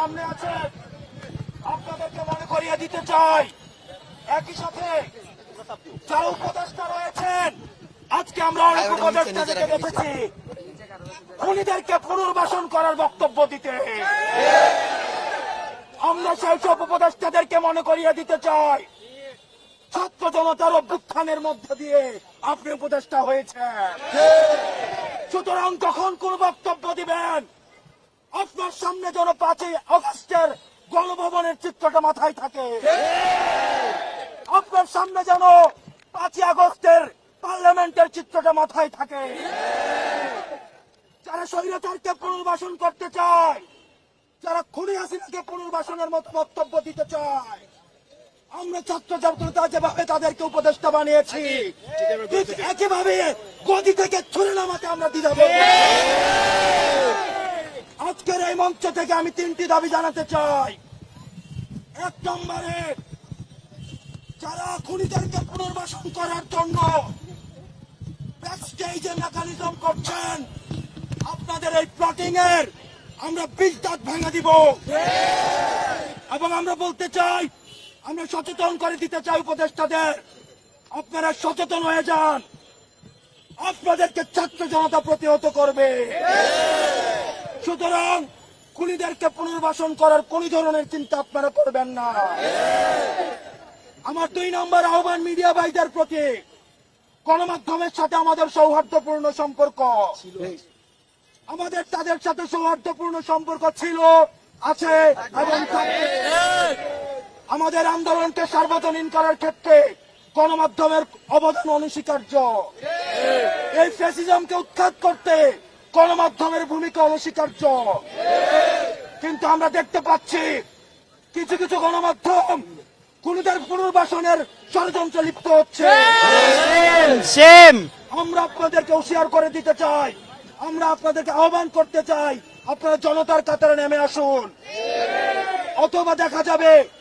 সামনে আছে। আপনাদেরকে মনে করিয়ে দিতে চাই। একই সাথে যারা উপদেষ্টা রয়েছেন আজকে আমরা অনেক উপদেষ্টাদেরকে দেখেছি খুনিদেরকে পুনর্বাসন করার বক্তব্য দিতে। আমরা সেই সব উপদেষ্টাদেরকে মনে করিয়ে দিতে চাই। ছাত্র জনতার অভ্যুত্থানের মধ্য দিয়ে আপনি উপদেষ্টা হয়েছেন। সুতরাং যখন কোন বক্তব্য দিবেন? সামনে যেন পাঁচই আগস্টের গণভবনের চিত্রটা মাথায় থাকে। আপনার সামনে যেন পাঁচই আগস্টের পার্লামেন্টের চিত্রটা মাথায় থাকে। যারা স্বৈরাচারকে পুনর্বাসন করতে চায়, যারা খুনি হাসিনাকে পুনর্বাসনের মতো বক্তব্য দিতে চায়, আমরা ছাত্র জনতা যেভাবে তাদেরকে উপদেষ্টা বানিয়েছি একইভাবে গদি থেকে ছুড়ে নামাতে আমরা এই মঞ্চ থেকে আমি তিনটি দাবি জানাতে চাই। এক নম্বরে, যারা খুনিদেরকে পুনর্বাসন করার জন্য ব্যাকস্টেজে মেকানিজম করছেন, আপনাদের এই প্লটিং এর আমরা বিল দাঁত ভেঙে দিব। এবং আমরা বলতে চাই, আমরা সচেতন করে দিতে চাই উপদেষ্টাদের। আপনারা সচেতন হয়ে যান। আপনাদেরকে ছাত্র জনতা প্রতিহত করবে। সুতরাং খুনিদেরকে পুনর্বাসন করার কোন ধরনের চিন্তা আপনারা করবেন না। আমার দুই নম্বর আহ্বান মিডিয়া ভাইদের প্রতি। গণমাধ্যমের সাথে আমাদের সৌহার্দ্যপূর্ণ সম্পর্ক। আমাদের তাদের সাথে সৌহার্দ্যপূর্ণ সম্পর্ক ছিল, আছে এবং আমাদের আন্দোলনকে সার্বজনীন করার ক্ষেত্রে গণমাধ্যমের অবদান অনস্বীকার্য। এই ফ্যাসিজমকে উৎখাত করতে গণমাধ্যমের ভূমিকা অনস্বীকার্য। কিন্তু আমরা দেখতে পাচ্ছি কিছু কিছু গণমাধ্যম খুনিদের পুনর্বাসনের ষড়যন্ত্রে লিপ্ত হচ্ছে। আমরা আপনাদেরকে হুঁশিয়ার করে দিতে চাই আমরা আপনাদেরকে আহ্বান করতে চাই আপনারা জনতার কাতারে নেমে আসুন। অথবা দেখা যাবে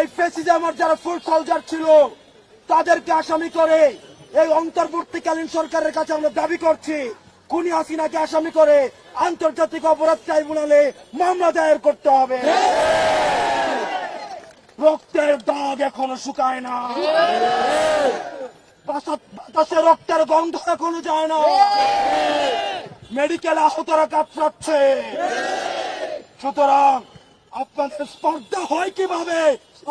এই ফেসিজামার যারা ফুল সোলজার ছিল, তাদেরকে আসামি করে এই অন্তর্বর্তীকালীন সরকারের কাছে আমরা দাবি করছি, খুনি হাসিনাকে আসামি করে আন্তর্জাতিক অপরাধ ট্রাইব্যুনালে মামলা দায়ের করতে হবে। রক্তের দাগ এখনও শুকায় না। বাতাসে রক্তের গন্ধ এখনও যায় না। মেডিকেল আহতরা কাতরাচ্ছে। সুতরাং আপনাদের স্পর্ধা হয় কীভাবে?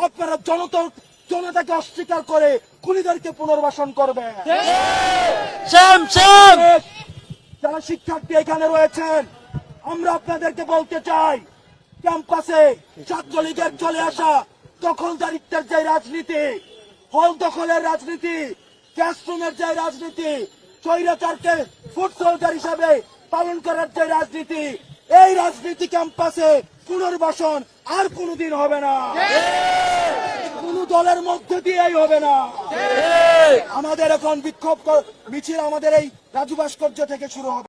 আপনারা জনতা জনতাকে অস্বীকার করে খুনিদেরকে পুনর্বাসন করবে যারা শিক্ষার্থী এখানে রয়েছেন আমরা আপনাদেরকে বলতে চাই ক্যাম্পাসে ছাত্রলীগের চলে আসা দখলদারিত্বের যে রাজনীতি হল দখলের রাজনীতি ক্লাসরুমের যে রাজনীতি স্বৈরাচারকে ফুড সোলজার হিসাবে পালন করার যে রাজনীতি এই রাজনীতি ক্যাম্পাসে পুনর্বাসন আর কোনোদিন হবে না। কোন দলের মধ্যে দিয়েই হবে না। আমাদের এখন বিক্ষোভ মিছিল আমাদের এই রাজু ভাস্কর্য থেকে শুরু হবে।